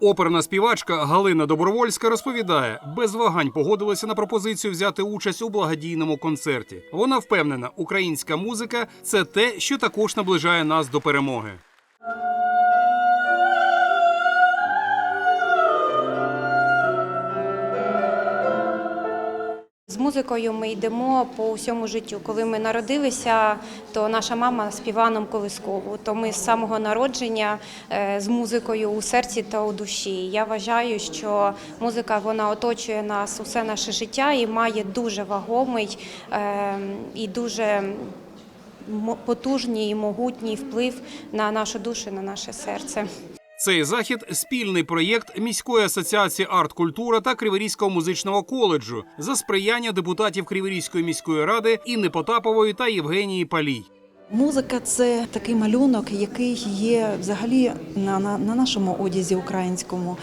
Оперна співачка Галина Добровольська розповідає, без вагань погодилася на пропозицію взяти участь у благодійному концерті. Вона впевнена, українська музика це те, що також наближає нас до перемоги. Музикою ми йдемо по всьому життю. Коли ми народилися, то наша мама співала нам колискову. То ми з самого народження е, з музикою у серці та у душі. Я вважаю, що музика вона оточує нас усе наше життя і має дуже вагомий е, і дуже потужний і могутній вплив на нашу душу, на наше серце. Цей захід спільний проєкт міської асоціації арт-культура та Криворізького музичного коледжу за сприяння депутатів Криворізької міської ради Інни Потапової та Євгенії Палій. Музика це такий малюнок, який є взагалі на, на, на нашому одязі українському,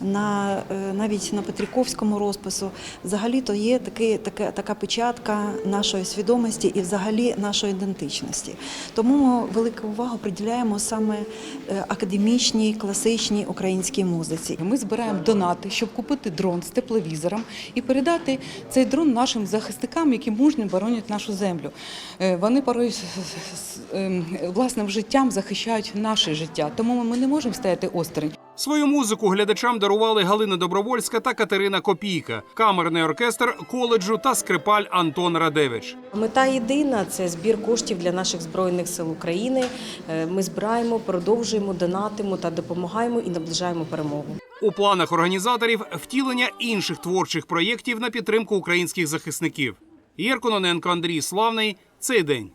на, е, навіть на Петріковському розпису. Взагалі то є такий, така, така печатка нашої свідомості і взагалі нашої ідентичності. Тому ми велику увагу приділяємо саме е, академічній, класичній українській музиці. Ми збираємо донати, щоб купити дрон з тепловізором і передати цей дрон нашим захисникам, які мужньо боронять нашу землю. Е, Вони порой ем, власним життям захищають наше життя, тому ми не можемо стояти осторонь. Свою музику глядачам дарували Галина Добровольська та Катерина Копійка, камерний оркестр коледжу та скрипаль Антон Радевич. Мета єдина це збір коштів для наших збройних сил України. Е, Ми збираємо, продовжуємо, донатимо та допомагаємо і наближаємо перемогу. У планах організаторів втілення інших творчих проєктів на підтримку українських захисників. Єркононенко Андрій Славний. Цей день.